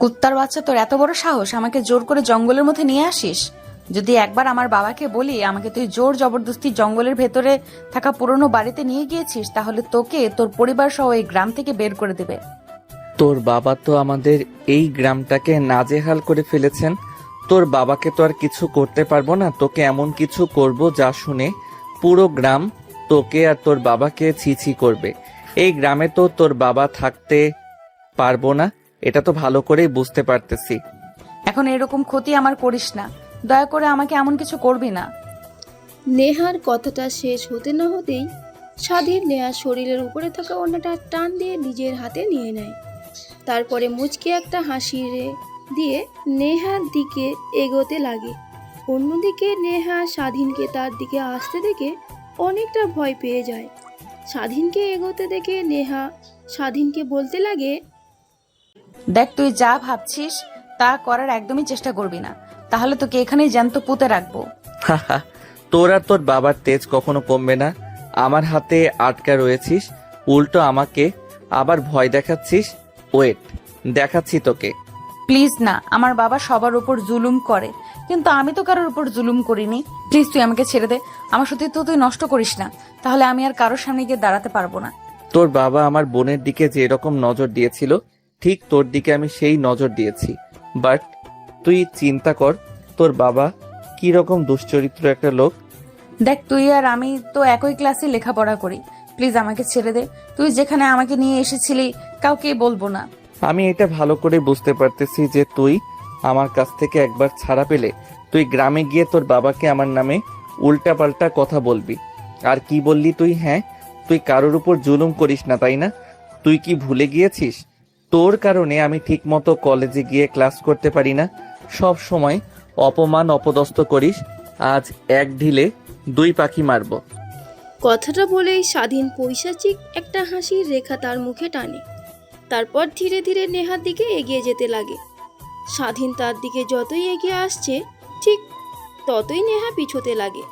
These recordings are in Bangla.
কুত্তার বাচ্চা তোর এত বড় সাহস, আমাকে জোর করে জঙ্গলের মধ্যে নিয়ে আসিস? যদি একবার আমার বাবাকে বলি, আমাকে তুই জোর জবরদস্তি জঙ্গলের ভেতরে থাকা পুরনো বাড়িতে নিয়ে গিয়েছিস, তাহলে তোকে তোর পরিবার সহ এই গ্রাম থেকে বের করে দেবে। তোর বাবা তো আমাদের এই গ্রামটাকে নাজেহাল করে ফেলেছেন। তোর বাবাকে তো আর কিছু করতে পারব না, তোকে এমন কিছু করব যা শুনে পুরো গ্রাম তোকে আর তোর বাবাকে ছিছি করবে। এই গ্রামে তো তোর বাবা থাকতে পারব না। এটা তো ভালো করেই বুঝতে পারতেছি। এখন এরকম ক্ষতি আমার করিস না। দয়া করে আমাকে এমন কিছু করবি না। নেহার কথাটা শেষ হতে না হতেই স্বাধীন নেহার শরীরের উপরে থাকা অন্যটা টান দিয়ে নিজের হাতে নিয়ে নেয়। তারপরে মুচকে একটা হাসি রে দিয়ে নেহার দিকে এগোতে লাগে। অন্যদিকে নেহা স্বাধীনকে তার দিকে আসতে দেখে অনেকটা ভয় পেয়ে যায়। স্বাধীনকে এগোতে দেখে নেহা স্বাধীনকে বলতে লাগে দেখ তুই যা ভাবছিস তা করার একদমই চেষ্টা করবি না। তাহলে তোকে এখানেই জ্যান্ত পুঁতে রাখব। হাহা, তোর আর তোর বাবার তেজ কখনো কমবে না। আমার হাতে আটকা রয়েছিস উল্টো আমাকে। আবার ভয় দেখাচ্ছিস? ওয়েট দেখাচ্ছি তোকে। প্লিজ না আমার বাবা সবার উপর জুলুম করে। কিন্তু আমি তো কারোর উপর জুলুম করিনি। প্লিজ তুই আমাকে ছেড়ে দে। আমার সত্যি তো তুই নষ্ট করিস না। তাহলে আমি আর কারোর সামনে গিয়ে দাঁড়াতে পারব না। তোর বাবা আমার বোনের দিকে যে এরকম নজর দিয়েছিল ঠিক তোর দিকে আমি সেই নজর দিয়েছি। বাট তুই চিন্তা কর তোর বাবা কি রকম দুশ্চরিত্র একটা লোক। দেখ তুই আর আমি তো একই ক্লাসে লেখাপড়া করি। প্লিজ আমাকে ছেড়ে দে। তুই যেখানে আমাকে নিয়ে এসেছিলি কাউকে বলব না। আমি এটা ভালো করে বুঝতে পারতেছি যে তুই আমার কাছ থেকে একবার ছাড়া পেলে তুই গ্রামে গিয়ে তোর বাবাকে আমার নামে উল্টাপাল্টা কথা বলবি। আর কি বললি তুই হ্যাঁ? তুই কারোর উপর জুলুম করিস না তাই না? তুই কি ভুলে গিয়েছিস? তোর কারণে আমি ঠিকমতো কলেজে গিয়ে ক্লাস করতে পারি না। সব সময় অপমান অপদস্থ করিস, আজ এক ঢিলে দুই পাখি মারবো। কথাটা বলেই স্বাধীন পৈশাচিক একটা হাসির রেখা তার মুখে টানে। তারপর ধীরে ধীরে নেহার দিকে এগিয়ে যেতে লাগে। স্বাধীন তার দিকে যতই এগিয়ে আসছে, ঠিক ততই নেহা পিছোতে লাগে।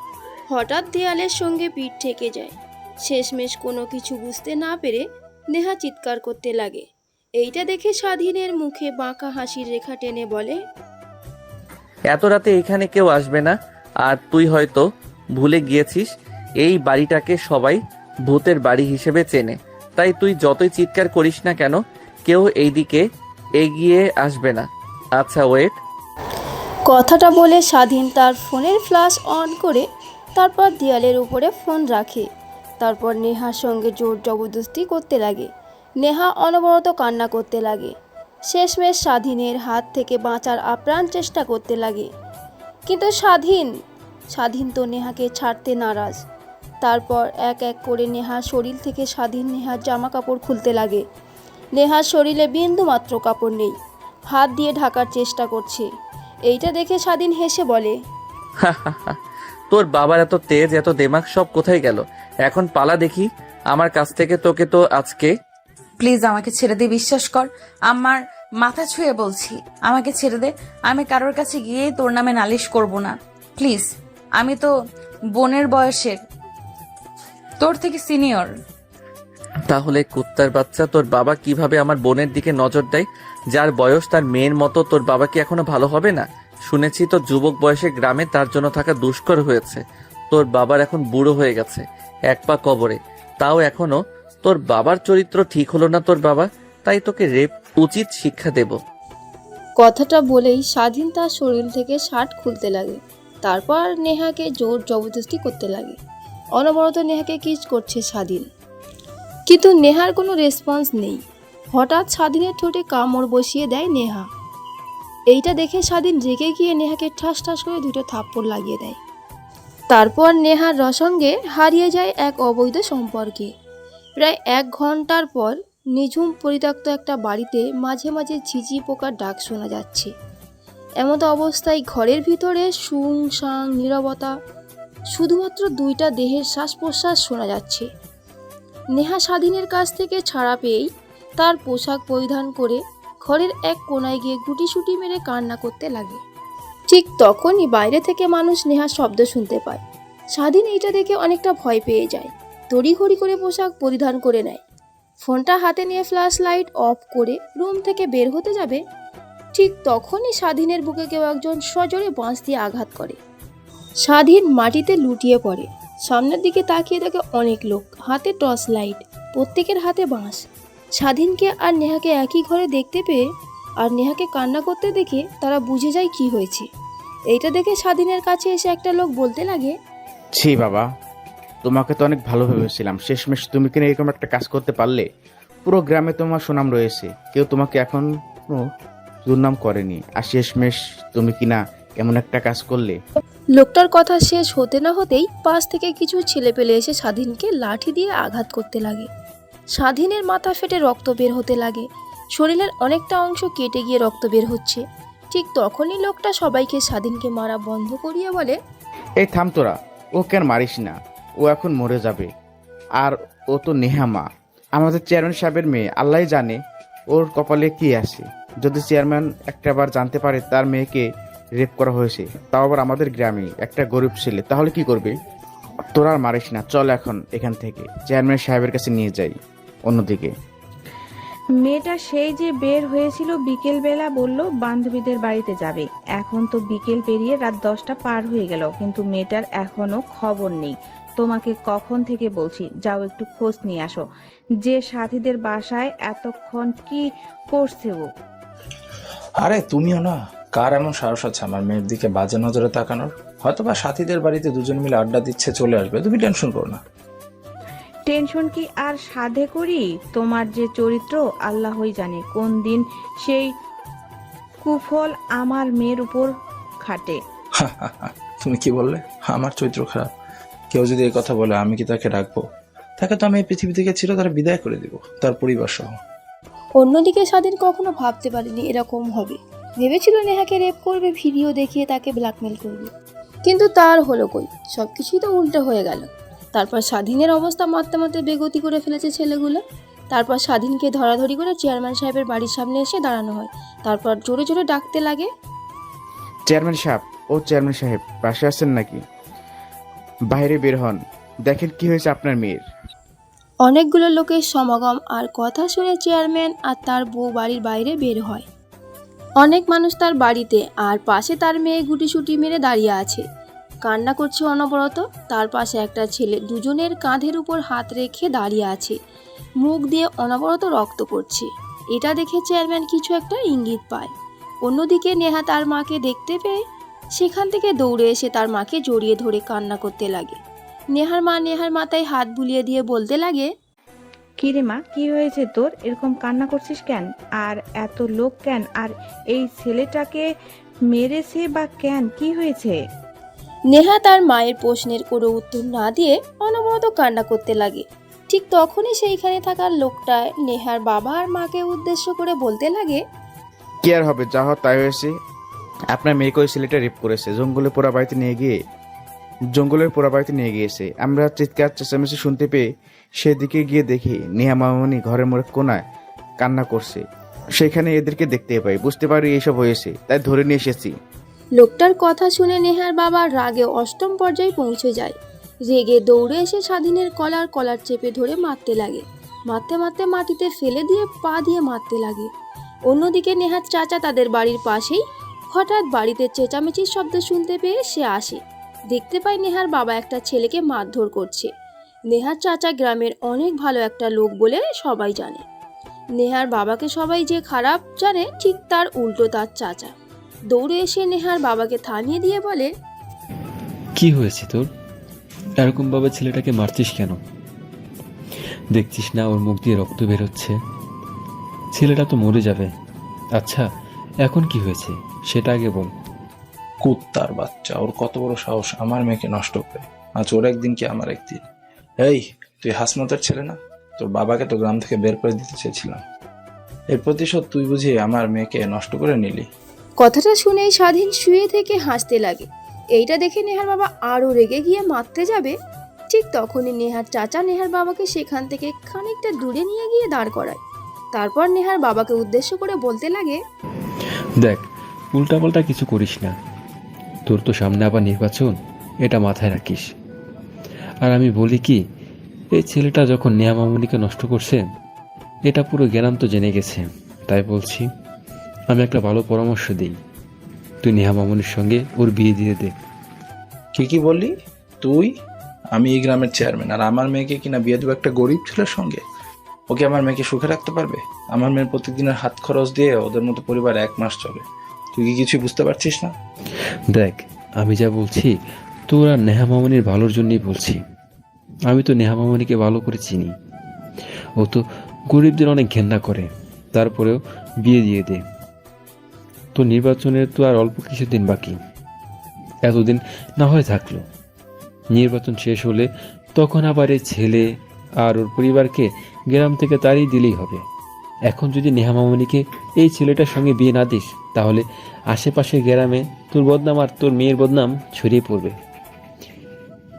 হঠাৎ দেয়ালের সঙ্গে পিঠ ঠেকে যায়। শেষমেশ কোনো কিছু বুঝতে না পেরে নেহা চিৎকার করতে লাগে। এইটা দেখে স্বাধীনের মুখে বাঁকা হাসির রেখা টেনে বলে এত রাতে এখানে কেউ আসবে না আর তুই হয়তো ভুলে গিয়েছিস এই বাড়িটাকে সবাই ভূতের বাড়ি হিসেবে চেনে। তাই তুই যতই চিৎকার করিস না কেন কেউ এইদিকে এগিয়ে আসবে না। আচ্ছা ওয়েট। কথাটা বলে স্বাধীন তার ফোনের ফ্ল্যাশ অন করে তারপর দেয়ালের উপরে ফোন রাখে। তারপর নেহার সঙ্গে জোর জবরদস্তি করতে লাগে। নেহা অনবরত কান্না করতে লাগে। শেষমেশ স্বাধীনের হাত থেকে বাঁচার আপ্রাণ চেষ্টা করতে লাগে। কিন্তু স্বাধীন স্বাধীন তো নেহাকে ছাড়তে নারাজ। তারপর এক এক করে নেহার শরীর থেকে স্বাধীন নেহার জামা কাপড় খুলতে লাগে। নেহার শরীরে বিন্দুমাত্র কাপড় নেই। হাত দিয়ে ঢাকার চেষ্টা করছে। এইটা দেখে স্বাধীন হেসে বলে তোর বাবার এত তেজ, এত দেমাগ সব কোথায় গেল? এখন পালা দেখি, আমার কাছ থেকে তোকে তো আজকে প্লিজ আমাকে ছেড়ে দে, বিশ্বাস কর। আমার মাথা ছুঁয়ে বলছি, আমাকে ছেড়ে দে। আমি কারোর কাছে গিয়ে তোর নামে নালিশ করব না। প্লিজ, আমি তো বোনের বয়সের। তোর থেকে সিনিয়র। তাহলে কুত্তার বাচ্চা তোর বাবা কীভাবে আমার বোনের দিকে নজর দেয়? যার বয়স তার মেয়ের মতো, তোর বাবা কি এখনও ভালো হবে না? শুনেছি তো যুবক বয়সে গ্রামে তার জন্য থাকা দুষ্কর হয়েছে। তোর বাবার এখন বুড়ো হয়ে গেছে, এক পা কবরে। তাও এখনও তোর বাবার চরিত্র ঠিক হলো না তোর বাবা? তাই তোকে রেপ, উচিত শিক্ষা দেব। কথাটা বলেই স্বাধীন তার শরীর থেকে শার্ট খুলতে লাগে। তারপর নেহাকে জোর জবরদস্তি করতে লাগে। অনবরত নেহাকে কিস করছে স্বাধীন। কিন্তু নেহার কোনো রেসপন্স নেই। হঠাৎ স্বাধীনের ঠোঁটে কামড় বসিয়ে দেয় নেহা। এইটা দেখে স্বাধীন রেগে গিয়ে নেহাকে ঠাস ঠাস করে দুটো থাপ্পড় লাগিয়ে দেয়। তারপর নেহার রসঙ্গে হারিয়ে যায় এক অবৈধ সম্পর্কে। প্রায় এক ঘণ্টার পর নিঝুম পরিত্যক্ত একটা বাড়িতে মাঝে মাঝে ঝিঝি পোকার ডাক শোনা যাচ্ছে। এমত অবস্থায় ঘরের ভিতরে সুং সাং নীরবতা, শুধুমাত্র দুইটা দেহের শ্বাস প্রশ্বাস শোনা যাচ্ছে। নেহা স্বাধীনের কাছ থেকে ছাড়া পেয়েই তার পোশাক পরিধান করে ঘরের এক কোনায় গিয়ে গুটিসুটি মেরে কান্না করতে লাগে। ঠিক তখনই বাইরে থেকে মানুষ নেহার শব্দ শুনতে পায়। স্বাধীন এইটা দেখে অনেকটা ভয় পেয়ে যায়। তড়িঘড়ি করে পোশাক পরিধান করে নেয়। ফোনটা হাতে নিয়ে ফ্ল্যাশ লাইট অফ করে রুম থেকে বের হতে যাবে। ঠিক তখনই স্বাধীনের বুকে কেউ একজন সজোরে বাঁশ দিয়ে আঘাত করে। স্বাধীন মাটিতে লুটিয়ে পড়ে। সামনের দিকে তাকিয়ে দেখে অনেক লোক। হাতে টর্চ লাইট, প্রত্যেকের হাতে বাঁশ। স্বাধীনকে আর নেহাকে একই ঘরে দেখতে পেয়ে আর নেহাকে কান্না করতে দেখে তারা বুঝে যায় কি হয়েছে। এইটা দেখে স্বাধীনের কাছে এসে একটা লোক বলতে লাগে, ছি বাবা তোমাকে তো অনেক ভালো ভেবেছিলাম। শেষমেশ তুমি কিনা এরকম একটা কাজ করতে পারলে পুরো গ্রামে তোমার সুনাম রয়েছে। কেউ তোমাকে এখনও দুর্নাম করেনি। আর শেষমেশ তুমি কিনা এমন একটা কাজ করলে? লোকটার কথা শেষ হতে না হতেই পাশ থেকে কিছু ছেলে পেলে এসে স্বাধীনকে লাঠি দিয়ে আঘাত করতে লাগে। স্বাধীনের মাথা ফেটে রক্ত বের হতে লাগে। শরীরের অনেকটা অংশ কেটে গিয়ে রক্ত বের হচ্ছে। ঠিক তখনই লোকটা সবাইকে স্বাধীনকে মারা বন্ধ করিয়ে বলে এই থাম তোরা ও কেন মারিস না। ও এখন মরে যাবে। আর ও তো নেহামা আমাদের চেয়ারম্যান সাহেবের মেয়ে, আল্লাহ জানে ওর কপালে কি আছে। যদি চেয়ারম্যান একটাবার জানতে পারে তার মেয়েকে রেপ করা হয়েছে, তাও আবার আমাদের গ্রামে একটা গরিব ছেলে, তাহলে কি করবে? তোরা আর মারিস না, চল এখন এখান থেকে। চেয়ারম্যান সাহেবের কাছে নিয়ে যাই অন্যদিকে। মেয়েটা সেই যে বের হয়েছিল বিকেল বেলা বলল, বান্ধবীদের বাড়িতে যাবে। এখন তো বিকেল পেরিয়ে রাত দশটা পার হয়ে গেল, কিন্তু মেয়েটার এখনও খবর নেই। তোমাকে কখন থেকে বলছি যাও একটু খোঁজ নিয়ে আসো। যে সাথীদের বাসায় এতক্ষণ কি করছে ও? আরে তুমিও না কার এমন সাহস আছে আমার মেয়ের দিকে বাজে নজরে তাকানোর? হয়তো বা সাথীদের বাড়িতে দুজন মিলে আড্ডা দিচ্ছে চলে আসবে তুমি টেনশন করো না। টেনশন কি আর সাধে করি? তোমার যে চরিত্র আল্লাহই জানে কোন দিন সেই কুফল আমার মেয়ের উপর খাটে। তুমি কি বললে? আমার চরিত্র খারাপ। কেউ যদি এই কথা বলে আমি কি তাকে রাখব তাকে তো আমি এই পৃথিবী থেকে ছিল তারা বিদায় করে দিব তার পরিবার সহ। অন্যদিকে স্বাধীন কখনো ভাবতে পারেনি এরকম হবে। ভেবেছিল নেহাকে রেপ করবে ভিডিও দেখিয়ে তাকে ব্ল্যাকমেল করবে। কিন্তু তার হলো কই? সব কিছুই তো উল্টো হয়ে গেল। তারপর স্বাধীনের অবস্থা মারতে মারতে বেগতি করে ফেলেছে ছেলেগুলো। তারপর স্বাধীনকে ধরাধরি করে চেয়ারম্যান সাহেবের বাড়ির সামনে এসে দাঁড়ানো হয়। তারপর জোরে জোরে ডাকতে লাগে। চেয়ারম্যান সাহেব ও চেয়ারম্যান সাহেব পাশে আছেন নাকি? বাইরে বের হন। দেখেন কি হয়েছে আপনার মেয়ের। অনেকগুলো লোকের সমাগম আর কথা শুনে চেয়ারম্যান আর তার বউ বাড়ির বাইরে বের হয়। অনেক মানুষ তার বাড়িতে আর পাশে তার মেয়ে গুটিসুটি মেরে দাঁড়িয়ে আছে। কান্না করছে অনবরত, তার পাশে একটা ছেলে দুজনের কাঁধের উপর হাত রেখে দাঁড়িয়ে আছে। মুখ দিয়ে অনবরত রক্ত পড়ছে। এটা দেখে চেয়ারম্যান কিছু একটা ইঙ্গিত পায়। অন্যদিকে নেহা তার মাকে দেখতে পেয়ে সেখান থেকে দৌড়ে এসে তার মাকে জড়িয়ে ধরে কান্না করতে লাগে। নেহার মা নেহার মাথায় হাত বুলিয়ে দিয়ে বলতে লাগে কি রে মা কি হয়েছে তোর? এরকম কান্না করছিস কেন? আর এত লোক কেন? আর এই ছেলেটাকে মেরেছে বা কেন? কি হয়েছে? নেহা তার মায়ের প্রশ্নের কোনো উত্তর না দিয়ে অনবরত কান্না করতে লাগে। ঠিক তখনই সেইখানে থাকা লোকটা নেহার বাবা আর মাকে উদ্দেশ্য করে বলতে লাগে কি আর হবে? যা হওয়ার তাই হয়েছে। আপনার মেয়েকে ওই ছেলেটা রেপ করেছে। জঙ্গলে পোড়া বাড়িতে নিয়ে গিয়ে জঙ্গলের পোড়া বাড়িতে নিয়ে গিয়েছে। আমরা চিৎকার চেঁচামেচি শুনতে পেয়ে সেদিকে গিয়ে দেখি নেহা মামনি ঘরের মোড়ে কোনায় কান্না করছে। সেখানে এদেরকে দেখতে পাই। বুঝতে পারি এইসব হয়েছে। তাই ধরে নিয়ে এসেছি। লোকটার কথা শুনে নেহার বাবা রাগে অষ্টম পর্যায়ে পৌঁছে যায়। রেগে দৌড়ে এসে স্বাধীনের কলার কলার চেপে ধরে মারতে লাগে। মারতে মারতে মাটিতে ফেলে দিয়ে পা দিয়ে মারতে লাগে। অন্যদিকে নেহার চাচা তাদের বাড়ির পাশেই হঠাৎ বাড়িতে চেঁচামেচির শব্দ শুনতে পেয়ে সে আসে। দেখতে পায় নেহার বাবা একটা ছেলেকে মারধর করছে। নেহার চাচা গ্রামের অনেক ভালো একটা লোক বলে সবাই জানে। নেহার বাবাকে সবাই যে খারাপ জানে, ঠিক তার উল্টো তার চাচা। দৌড়ে এসে নেহার বাবাকে থামিয়ে দিয়ে বলে, কি হয়েছে তোর? এরকম ভাবে ছেলেটাকে মারছিস কেন? দেখছিস না ওর মুখ দিয়ে রক্ত বেরোচ্ছে? ছেলেটা তো মরে যাবে। আচ্ছা এখন কি হয়েছে? সেটা আগে বল। কুত্তার বাচ্চা ওর কত বড় সাহস? আমার মেয়েকে নষ্ট করে। আজ ওর একদিন কি আমার একদিন? এই তুই হাসমতের ছেলে না? তোর বাবাকে তো গ্রাম থেকে বের করে দিতে চেয়েছিলাম। এর প্রতিশোধ তুই বুঝি আমার মেয়েকে নষ্ট করে নিলি? কথাটা শুনেই স্বাধীন শুয়ে থেকে হাসতে লাগে। এইটা দেখে নেহার বাবা আরও রেগে গিয়ে মারতে যাবে। ঠিক তখনই নেহার চাচা নেহার বাবাকে সেখান থেকে খানিকটা দূরে নিয়ে গিয়ে দাঁড় করায়। তারপর নেহার বাবাকে উদ্দেশ্য করে বলতে লাগে দেখ উল্টাপাল্টা কিছু করিস না। তোর তো সামনে আবার নির্বাচন, এটা মাথায় রাখিস। আর আমি বলি কি, এই ছেলেটা যখন নেহা মামুনিকে নষ্ট করছে, এটা পুরো জ্ঞানান্ত জেনে গেছে। তাই বলছি, আমি একটা ভালো পরামর্শ দিই। তুই নেহা মামনির সঙ্গে ওর বিয়ে দিয়ে দে। কি কি বললি। তুই? আমি এই গ্রামের চেয়ারম্যান, আর আমার মেয়েকে কিনা বিয়ে দেবো একটা গরিব ছেলের সঙ্গে? ওকে আমার মেয়েকে সুখে রাখতে পারবে? আমার মেয়ের প্রতিদিনের হাত খরচ দিয়ে ওদের মতো পরিবার এক মাস চলে। তুই কি কিছুই বুঝতে পারছিস না? দেখ, আমি যা বলছি, তোরা নেহা মামনির ভালোর জন্যই বলছি। আমি তো নেহা মামনিকে ভালো করে চিনি। ও তো গরিবদের অনেক ঘেন্না করে। তারপরেও বিয়ে দিয়ে দে। তো নির্বাচনের তো আর অল্প কিছুদিন বাকি। এতদিন না হয়ে থাকল। নির্বাচন শেষ হলে তখন আবার এই ছেলে আর ওর পরিবারকে গ্রাম থেকে তাড়িয়ে দিলেই হবে। এখন যদি নেহা মামনিকে এই ছেলেটার সঙ্গে বিয়ে না দিস তাহলে আশেপাশের গ্রামে তোর বদনাম আর তোর মেয়ের বদনাম ছড়িয়ে পড়বে।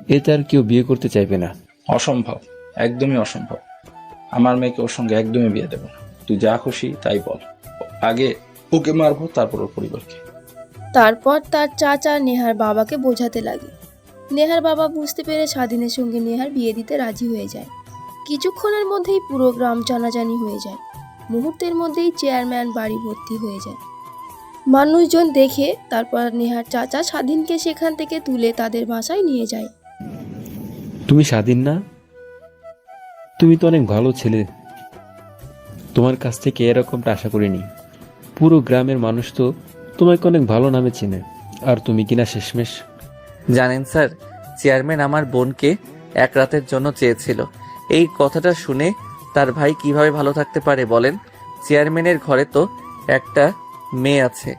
এতে আর কেউ বিয়ে করতে চাইবে না। অসম্ভব একদমই অসম্ভব। আমার মেয়েকে ওর সঙ্গে একদমই বিয়ে দেবো না। তুই যা খুশি তাই বল। আগে ওকে মারবো তারপর ওর পরিবারকে। তারপর তার চাচা নেহার বাবাকে বোঝাতে লাগে। নেহার বাবা বুঝতে পেরে স্বাধীনের সঙ্গে নেহার বিয়ে দিতে রাজি হয়ে যায়। কিছুক্ষণের মধ্যেই পুরো গ্রাম জানাজানি হয়ে যায়। মুহূর্তের মধ্যেই চেয়ারম্যান বাড়ি ভর্তি হয়ে যায়। মানুষজন দেখে তারপর নেহার চাচা স্বাধীনকে সেখান থেকে তুলে তাদের বাসায় নিয়ে যায়। তুমি স্বাধীন না? তুমি তো অনেক ভালো ছেলে। তোমার কাছ থেকে এরকমটা আশা করিনি। পুরো গ্রামের মানুষ তো তোমাকে অনেক ভালো নামে চেনে। আর তুমি কিনা শেষমেশ। জানেন স্যার চেয়ারম্যান আমার বোনকে এক রাতের জন্য চেয়েছিল। এই কথাটা শুনে তার ভাই কীভাবে ভালো থাকতে পারে বলেন? চেয়ারম্যানের ঘরে তো একটা মেয়ে আছে,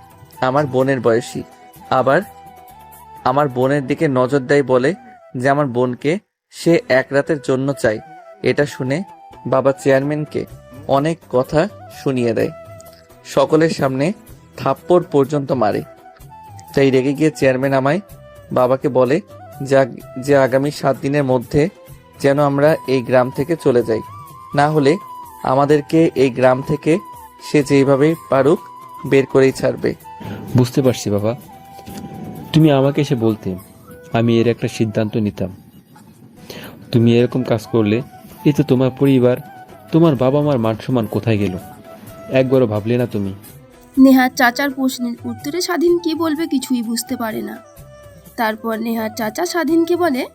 আমার বোনের বয়সী। আবার আমার বোনের দিকে নজর দেয় বলে যে আমার বোনকে সে এক রাতের জন্য চাই এটা শুনে বাবা চেয়ারম্যানকে অনেক কথা শুনিয়ে দেয়। সকলের সামনে থাপ্পড় পর্যন্ত মারে। তাই রেগে গিয়ে চেয়ারম্যান আমায় বাবাকে বলে যা যে আগামী সাত দিনের মধ্যে যেন আমরা এই গ্রাম থেকে চলে যাই। না হলে আমাদেরকে এই গ্রাম থেকে সে যেইভাবে পারুক বের করেই ছাড়বে। বুঝতে পারছি বাবা। তুমি আমাকে এসে বলতে আমি এর একটা সিদ্ধান্ত নিতাম। তুমি এরকম কাজ করলে এতে তোমার পরিবার তোমার বাবা মার মান সম্মান কোথায় গেল? একবারও ভাবলে না তুমি। নেহার চাচার প্রশ্নের উত্তরে স্বাধীন কি বলবে কিছুই বুঝতে পারে না। তারপর নেহার চাচা স্বাধীনকে বলে?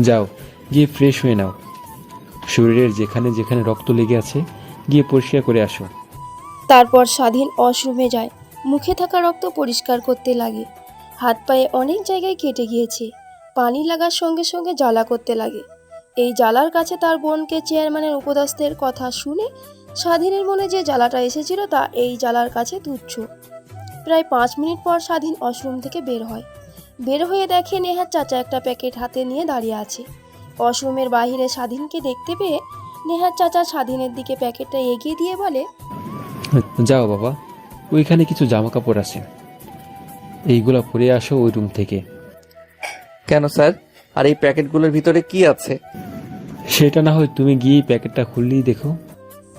যাও গিয়ে ফ্রেশ হয়ে নাও। শরীরের যেখানে যেখানে রক্ত লেগে আছে, গিয়ে পরিষ্কার করে আসো। তারপর স্বাধীন ওয়াশরুমে যায়। মুখে থাকা রক্ত পরিষ্কার করতে লাগে। হাত পায়ে অনেক জায়গায় কেটে গিয়েছে। পানি লাগার সঙ্গে সঙ্গে জ্বালা করতে লাগে। এই জ্বালার কাছে তার বোনকে চেয়ারম্যানের উপদস্থের কথা শুনে স্বাধীনের মনে যে জ্বালাটা এসেছিল তা এই জ্বালার কাছে তুচ্ছ। প্রায় পাঁচ মিনিট পর স্বাধীন ওয়াশরুম থেকে বের হয়। বের হয়ে দেখে নেহার চাচা একটা প্যাকেট হাতে নিয়ে দাঁড়িয়ে আছে। ওয়াশরুমের বাইরে স্বাধীনকে দেখতে পেয়ে নেহার চাচা স্বাধীনের দিকে প্যাকেটটা এগিয়ে দিয়ে বলে যাও বাবা ওইখানে কিছু জামা কাপড় আছে। এইগুলা পরে আসো ওই রুম থেকে। কেন স্যার? আর এই প্যাকেটগুলোর ভিতরে কি আছে? সেটা না হয় তুমি গিয়ে প্যাকেটটা খুললেই দেখো।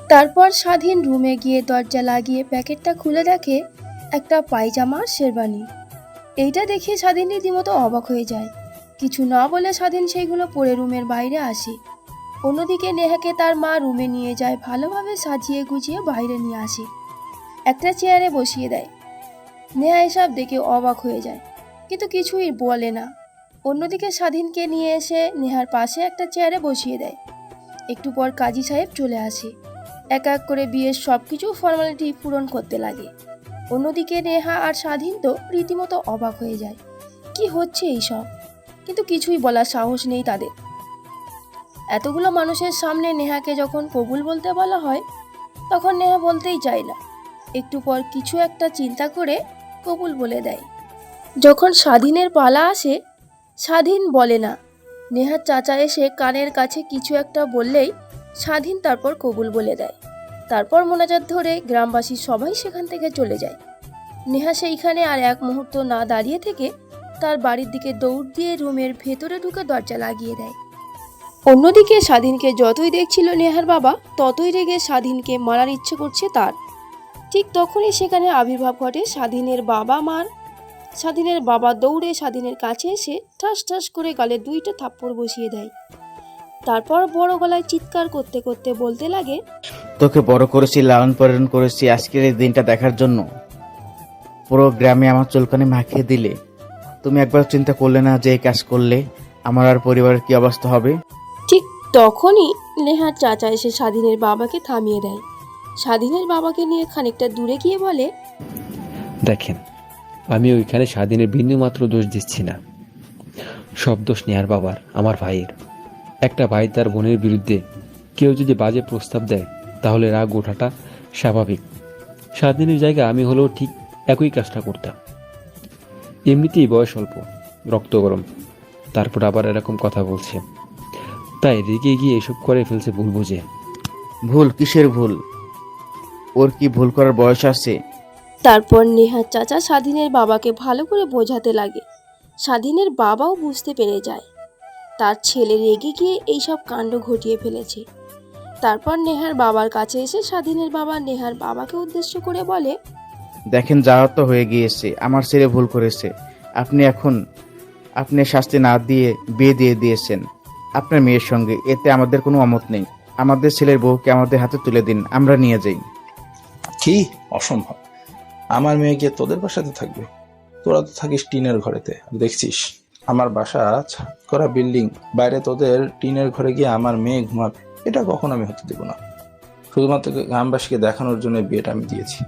তারপর স্বাধীন রুমে গিয়ে দরজা লাগিয়ে প্যাকেটটা খুলে দেখে একটা পায়জামা শেরবানি এইটা দেখে স্বাধীন রীতিমতো অবাক হয়ে যায়। কিছু না বলে স্বাধীন সেইগুলো পরে রুমের বাইরে আসে। অন্যদিকে নেহাকে তার মা রুমে নিয়ে যায়, ভালোভাবে সাজিয়ে গুছিয়ে বাইরে নিয়ে আসে। একটা চেয়ারে বসিয়ে দেয়। নেহা এসব দেখে অবাক হয়ে যায়, কিন্তু কিছুই বলে না। অন্যদিকে স্বাধীনকে নিয়ে এসে নেহার পাশে একটা চেয়ারে বসিয়ে দেয়। একটু পর কাজী সাহেব চলে আসে। এক এক করে বিয়ের সব কিছু ফর্মালিটি পূরণ করতে লাগে। অন্যদিকে নেহা আর স্বাধীন তো রীতিমতো অবাক হয়ে যায়। কি হচ্ছে এইসব? কিন্তু কিছুই বলার সাহস নেই তাদের। এতগুলো মানুষের সামনে নেহাকে যখন কবুল বলতে বলা হয়, তখন নেহা বলতেই চায় না। একটু পর কিছু একটা চিন্তা করে কবুল বলে দেয়। যখন স্বাধীনের পালা আসে, স্বাধীন বলে না। নেহার চাচা এসে কানের কাছে কিছু একটা বললেই স্বাধীন তারপর কবুল বলে দেয়। তারপর মোনাজাত ধরে গ্রামবাসী সবাই সেখান থেকে চলে যায়। নেহা সেইখানে আর এক মুহূর্ত না দাঁড়িয়ে থেকে তার বাড়ির দিকে দৌড় দিয়ে রুমের ভেতরে ঢুকে দরজা লাগিয়ে দেয়। অন্যদিকে স্বাধীনকে যতই দেখছিল নেহার বাবা ততই রেগে স্বাধীনকে মারার ইচ্ছে করছে তার। ঠিক তখনই সেখানে আবির্ভাব ঘটে স্বাধীনের বাবা মার। স্বাধীনের বাবা দৌড়ে স্বাধীনের কাছে এসে ঠাস ঠাস করে গালে দুইটা থাপ্পড় বসিয়ে দেয়। তারপর বড় গলায় চিৎকার করতে করতে বলতে লাগে তোকে বড় করেছি লালন পালন করেছি আজকের এই দিনটা দেখার জন্য। পুরো গ্রামে আমার চুলকানি মাখিয়ে দিলে। তুমি একবার চিন্তা করলে না যে এই কাজ করলে আমার আর পরিবারের কি অবস্থা হবে? ঠিক তখনই নেহার চাচা এসে স্বাধীনের বাবাকে থামিয়ে দেয়। স্বাধীনের বাবাকে নিয়ে খানিকটা দূরে গিয়ে বলে দেখেন আমি ওইখানে স্বাধীনের বিন্দু মাত্র দোষ দিচ্ছি না। সব দোষ নেয়ার বাবার আমার ভাইয়ের। একটা ভাই তার বোনের বিরুদ্ধে কেউ যদি বাজে প্রস্তাব দেয় তাহলে রাগ ওঠাটা স্বাভাবিক। স্বাধীনের জায়গায় আমি হলেও ঠিক একই কাজটা করতাম। এমনিতেই বয়স অল্প রক্ত গরম। তারপর আবার এরকম কথা বলছে। তাই রেগে গিয়ে এসব করে ফেলছে ভুল বুঝে ভুল কিসের ভুল? ওর কি ভুল করার বয়স আছে? তারপর নেহার চাচা স্বাধীনের বাবাকে ভালো করে বোঝাতে লাগে। স্বাধীনের বাবাও বুঝতে পেরে যায়। তার ছেলে রেগে গিয়ে এইসব কাণ্ড ঘটিয়ে ফেলেছে। তারপর নেহার বাবার কাছে এসে স্বাধীনের বাবা নেহার বাবাকে উদ্দেশ্য করে বলে দেখেন যাওয়া তো হয়ে গিয়েছে। আমার ছেলে ভুল করেছে। আপনি এখন, আপনি শাস্তি না দিয়ে বিয়ে দিয়ে দিয়েছেন। আপনার মেয়ের সঙ্গে। এতে আমাদের কোনো অমত নেই। আমাদের ছেলের বউকে আমাদের হাতে তুলে দিন। আমরা নিয়ে যাই। কি? অসম্ভব। আমার মেয়ে গিয়ে তোদের বাসাতে থাকবে? তোরা তো থাকিস টিনের ঘরেতে। দেখছিস, আমার বাসা ছাদ করা বিল্ডিং। বাইরে তোদের টিনের ঘরে গিয়ে আমার মেয়ে ঘুমাবে। এটা কখনো আমি হতে দেবো না। শুধুমাত্র গ্রামবাসীকে দেখানোর জন্য বিয়েটা আমি দিয়েছি।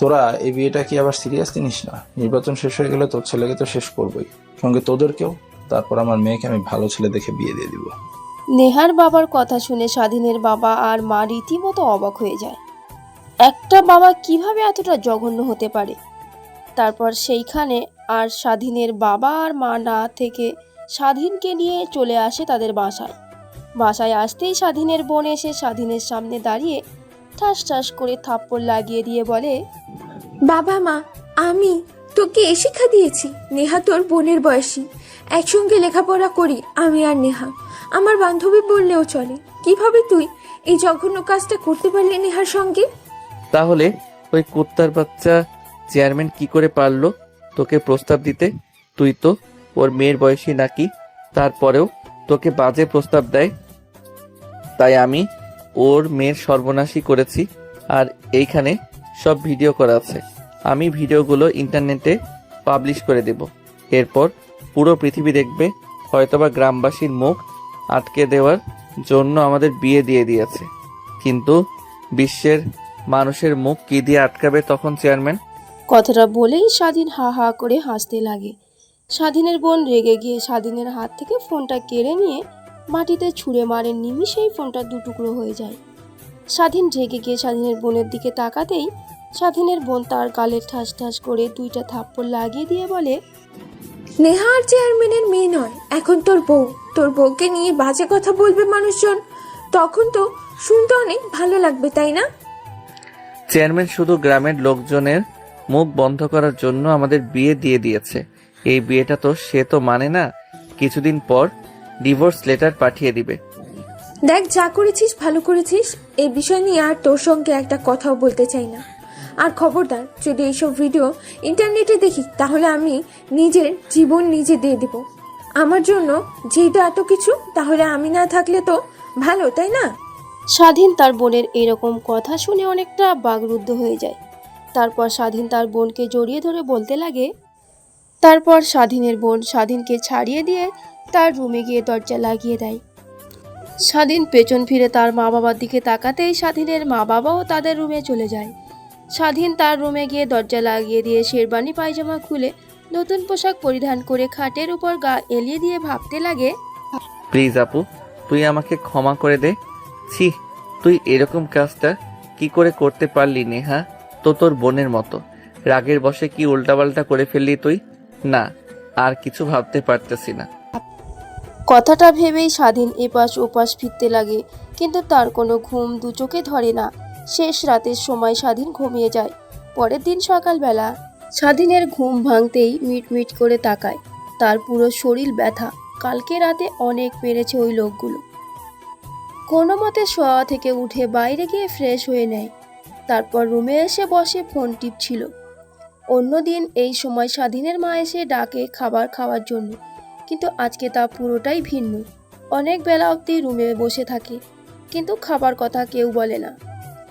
তোরা এই বিয়েটা কি আবার সিরিয়াসলি নিস না? নির্বাচন শেষ হয়ে গেলে তোর ছেলেকে তো শেষ করবই। সঙ্গে তোদেরকেও তারপর আমার মেয়েকে আমি ভালো ছেলে দেখে বিয়ে দিয়ে দিব। নেহার বাবার কথা শুনে স্বাধীনের বাবা আর মা রীতিমতো অবাক হয়ে যায়। একটা বাবা কীভাবে এতটা জঘন্য হতে পারে? তারপর সেইখানে আর স্বাধীনের বাবা আর মা না থেকে স্বাধীনকে নিয়ে চলে আসে তাদের বাসায়। বাসায় আসতেই স্বাধীনের বোন এসে স্বাধীনের সামনে দাঁড়িয়ে ঠাস ঠাস করে থাপ্পড় লাগিয়ে দিয়ে বলে বাবা মা আমি তোকে এ শিক্ষা দিয়েছি নেহা তোর বোনের বয়সী। একসঙ্গে লেখাপড়া করি আমি আর নেহা। আমার বান্ধবী বললেও চলে কীভাবে তুই এই জঘন্য কাজটা করতে পারলি নেহার সঙ্গে? তাহলে ওই কুত্তার বাচ্চা চেয়ারম্যান কি করে পারল তোকে প্রস্তাব দিতে? তুই তো ওর মেয়ের বয়সী নাকি তারপরেও তোকে বাজে প্রস্তাব দেয়। তাই আমি ওর মেয়ের সর্বনাশই করেছি, আর এইখানে সব ভিডিও করা আছে। আমি ভিডিওগুলো ইন্টারনেটে পাবলিশ করে দেব। এরপর পুরো পৃথিবী দেখবে, হয়তোবা গ্রামবাসীর মুখ আটকে দেওয়ার জন্য আমাদের বিয়ে দিয়ে দিয়েছে। কিন্তু বিশ্বের মানুষের মুখ কি দিয়ে আটকাবে তখন, চেয়ারম্যান? কথাটা বলেই স্বাধীন হা হা করে হাসতে লাগে। স্বাধীনের বোন রেগে গিয়ে স্বাধীনের হাত থেকে ফোনটা কেড়ে নিয়ে মাটিতে ছুঁড়ে মারে নিমিষেই ফোনটা দুটুকরো হয়ে যায়। স্বাধীন রেগে গিয়ে স্বাধীনের বোনের দিকে তাকাতেই স্বাধীনের বোন তার গালে ঠাস ঠাস করে দুইটা থাপ্পড় লাগিয়ে দিয়ে বলে নেহা আর চেয়ারম্যানের মেয়ে নয় এখন তোর বউ। তোর বউকে নিয়ে বাজে কথা বলবে মানুষজন। তখন তো শুনতে অনেক ভালো লাগবে তাই না? চেয়ারম্যান শুধু গ্রামের লোকজনের মুখ বন্ধ করার জন্য আমাদের বিয়ে দিয়ে দিয়েছে। এই বিয়েটা তো সে তো মানে না। কিছুদিন পর ডিভোর্স লেটার পাঠিয়ে দিবে। দেখ যা করেছিস ভালো করেছিস এই বিষয় নিয়ে আর তোর সঙ্গে একটা কথাও বলতে চাই না। আর খবরদার যদি এইসব ভিডিও ইন্টারনেটে দেখি তাহলে আমি নিজের জীবন নিজে দিয়ে দেব। আমার জন্য যেহেতু এত কিছু তাহলে আমি না থাকলে তো ভালো তাই না? স্বাধীন তার বোনের এরকম কথা শুনে অনেকটা বাগরুদ্ধ হয়ে যায়। তারপর স্বাধীন তার বোনকে জড়িয়ে ধরে বলতে লাগে তারপর স্বাধীনের বোন স্বাধীনকে ছাড়িয়ে দিয়ে তার রুমে গিয়ে দরজা লাগিয়ে দেয়। স্বাধীন পেছন ফিরে তার মা বাবার দিকে তাকাতেই স্বাধীনের মা বাবাও তাদের রুমে চলে যায়। স্বাধীন তার রুমে গিয়ে দরজা লাগিয়ে দিয়ে শেরবানি পায়জামা খুলে নতুন পোশাক পরিধান করে খাটের উপর গা এলিয়ে দিয়ে ভাবতে লাগে, প্লিজ আপু, তুই আমাকে ক্ষমা করে দে। ছি, তুই এরকম কাজটা কি করে করতে পারলি নেহা? তো তোর বোনের মতো। রাগের বসে কি উল্টাপাল্টা করে ফেললি তুই? না, আর কিছু ভাবতে পারতেছি না। কথাটা ভেবেই স্বাধীন এপাশ ওপাশ ফিরতে লাগে, কিন্তু তার কোনো ঘুম দু চোখে ধরে না। শেষ রাতের সময় স্বাধীন ঘুমিয়ে যায়। পরের দিন সকালবেলা স্বাধীনের ঘুম ভাঙতেই মিটমিট করে তাকায়। তার পুরো শরীর ব্যথা। কালকে রাতে অনেক পেরেছে ওই লোকগুলো। কোনো মতে শোয়া থেকে উঠে বাইরে গিয়ে ফ্রেশ হয়ে নেয়। তারপর রুমে এসে বসে ফোন টিপছিল। অন্যদিন এই সময় স্বাধীনের মা এসে ডাকে খাবার খাওয়ার জন্য। কিন্তু আজকে তা পুরোটাই ভিন্ন। অনেক বেলা অবধি রুমে বসে থাকে কিন্তু খাবার কথা কেউ বলে না।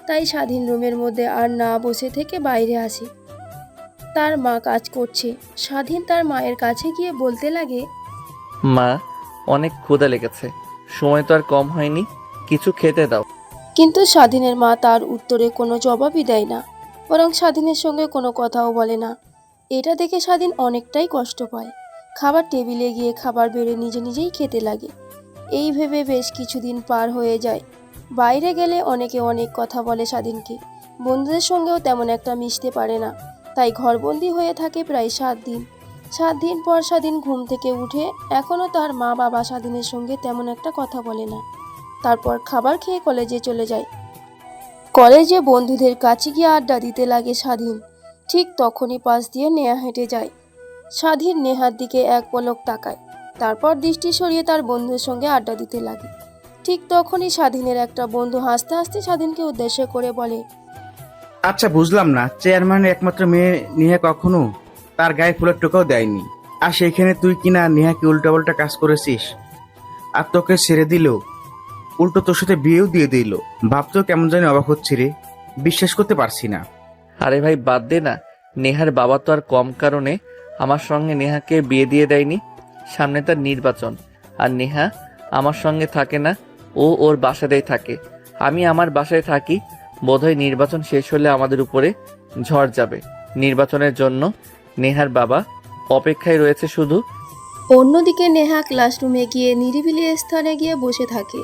তাই স্বাধীন রুমের মধ্যে আর না বসে থেকে বাইরে আসে। তার মা কাজ করছে। স্বাধীন তার মায়ের কাছে গিয়ে বলতে লাগে মা অনেক ক্ষুধা লেগেছে। সময় তো আর কম হয়নি কিছু খেতে দাও। কিন্তু স্বাধীনের মা তার উত্তরে কোনো জবাবই দেয় না বরং স্বাধীনের সঙ্গে কোনো কথাও বলে না। এটা দেখে স্বাধীন অনেকটাই কষ্ট পায়। খাবার টেবিলে গিয়ে খাবার বেড়ে নিজে নিজেই খেতে লাগে। এই ভেবে বেশ কিছুদিন পার হয়ে যায়। বাইরে গেলে অনেকে অনেক কথা বলে স্বাধীনকে। বন্ধুদের সঙ্গেও তেমন একটা মিশতে পারে না। তাই ঘরবন্দি হয়ে থাকে প্রায় সাত দিন। সাত দিন পর স্বাধীন ঘুম থেকে উঠে এখনও তার মা বাবা স্বাধীনের সঙ্গে তেমন একটা কথা বলে না। তারপর খাবার খেয়ে কলেজে চলে যায়। কলেজে বন্ধুদের কাছে গিয়ে আড্ডা দিতে লাগে স্বাধীন। ঠিক তখনই পাশ দিয়ে নেয়া হেঁটে যায়। স্বাধীন নেহার দিকে এক পলক তাকায়। তারপর দৃষ্টি সরিয়ে তার বন্ধুর সঙ্গে আড্ডা দিতে লাগে। ঠিক তখনই স্বাধীনের একটা বন্ধু হাসতে হাসতে স্বাধীনকে উদ্দেশ্য করে বলে আচ্ছা বুঝলাম না। চেয়ারম্যানের একমাত্র মেয়ে নেহা কখনো তার গায়ে ফুলের টোকাও দেয়নি। আর সেইখানে তুই কিনা নেহাকে উল্টাপাল্টা কাজ করেছিস? আর তোকে ছেড়ে দিল উল্টো তোর সাথে বিয়েও দিয়ে দিল। ভাবতেও কেমন জানি অবাক হচ্ছে রে। বিশ্বাস করতে পারছি না। আরে ভাই বাদ দে না। নেহার বাবা তো আর কম কারণে আমার সঙ্গে নেহাকে বিয়ে দিয়ে দেয়নি, সামনে তার নির্বাচন। আর নেহা আমার সঙ্গে থাকে না, ও ওর বাসাতেই থাকে। আমি আমার বাসায় থাকি, বোধহয় নির্বাচন শেষ হলে আমাদের উপরে ঝড় যাবে। নির্বাচনের জন্য নেহার বাবা অপেক্ষায় রয়েছে শুধু। অন্যদিকে নেহা ক্লাসরুমে গিয়ে নিরিবিলি স্থানে গিয়ে বসে থাকে।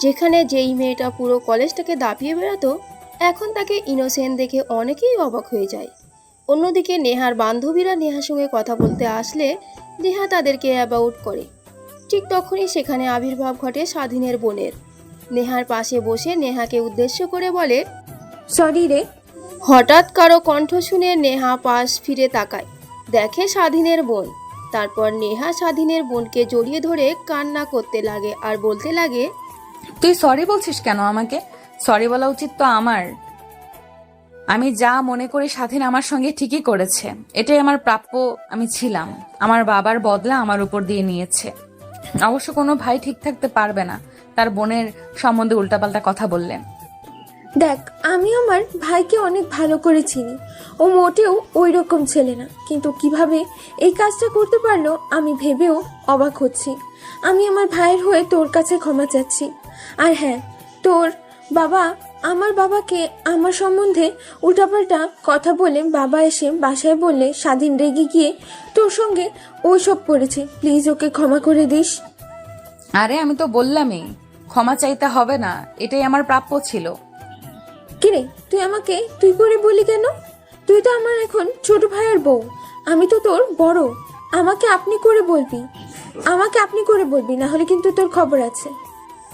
যেখানে যেই মেয়েটা পুরো কলেজটাকে দাপিয়ে বেড়াতো, এখন তাকে ইনোসেন্ট দেখে অনেকেই অবাক হয়ে যায়। অন্যদিকে নেহার বান্ধবীরা নেহার সঙ্গে কথা বলতে আসলে নেহা তাদেরকে অ্যাবাউট করে। ঠিক তখনই সেখানে আবির্ভাব ঘটে স্বাধীনের বোনের। নেহার পাশে বসে নেহাকে উদ্দেশ্য করে বলে সরি রে। হঠাৎ কারও কণ্ঠ শুনে নেহা পাশ ফিরে তাকায়। দেখে স্বাধীনের বোন। তারপর নেহা স্বাধীনের বোনকে জড়িয়ে ধরে কান্না করতে লাগে আর বলতে লাগে তুই সরি বলছিস কেন আমাকে? সরি বলা উচিত তো আমার। আমি যা মনে করি স্বাধীন আমার সঙ্গে ঠিকই করেছে। এটাই আমার প্রাপ্য আমি ছিলাম। আমার বাবার বদলা আমার উপর দিয়ে নিয়েছে। অবশ্য কোনো ভাই ঠিক থাকতে পারবে না, তার বোনের সম্বন্ধে উল্টাপাল্টা কথা বললেন দেখ, আমি আমার ভাইকে অনেক ভালো করে চিনি। ও মোটেও ওই রকম ছেলে না। কিন্তু কীভাবে এই কাজটা করতে পারল, আমি ভেবেও অবাক হচ্ছি। আমি আমার ভাইয়ের হয়ে তোর কাছে ক্ষমা চাচ্ছি। আর হ্যাঁ তোর বাবা আমার বাবাকে আমার সম্বন্ধে উল্টাপাল্টা কথা বলে বাবা এসে বাসায় বললে স্বাধীন রেগে গিয়ে তোর সঙ্গে ওইসব করেছে। প্লিজ ওকে ক্ষমা করে দিস। আরে আমি তো বললামই ক্ষমা চাইতে হবে না এটাই আমার প্রাপ্য ছিল। কিরে তুই আমাকে তুই করে বলি কেন? তুই তো আমার এখন ছোট ভাইয়ের বউ। আমি তো তোর বড়। আমাকে আপনি করে বলবি। আমাকে আপনি করে বলবি না হলে কিন্তু তোর খবর আছে।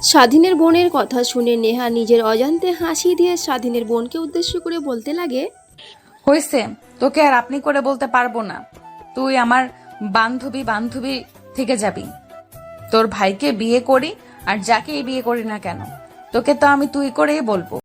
স্বাধীনের বোনের কথা শুনে নেহা নিজের অজান্তে হাসি দিয়ে স্বাধীনের বোনকে উদ্দেশ্য করে বলতে লাগে হয়েছে তোকে আর আপনি করে বলতে পারব না। তুই আমার বান্ধবী বান্ধবী থেকে যাবি। তোর ভাইকে বিয়ে করি, আর যাকেই বিয়ে করি না কেন, তোকে তো আমি তুই করেই বলব।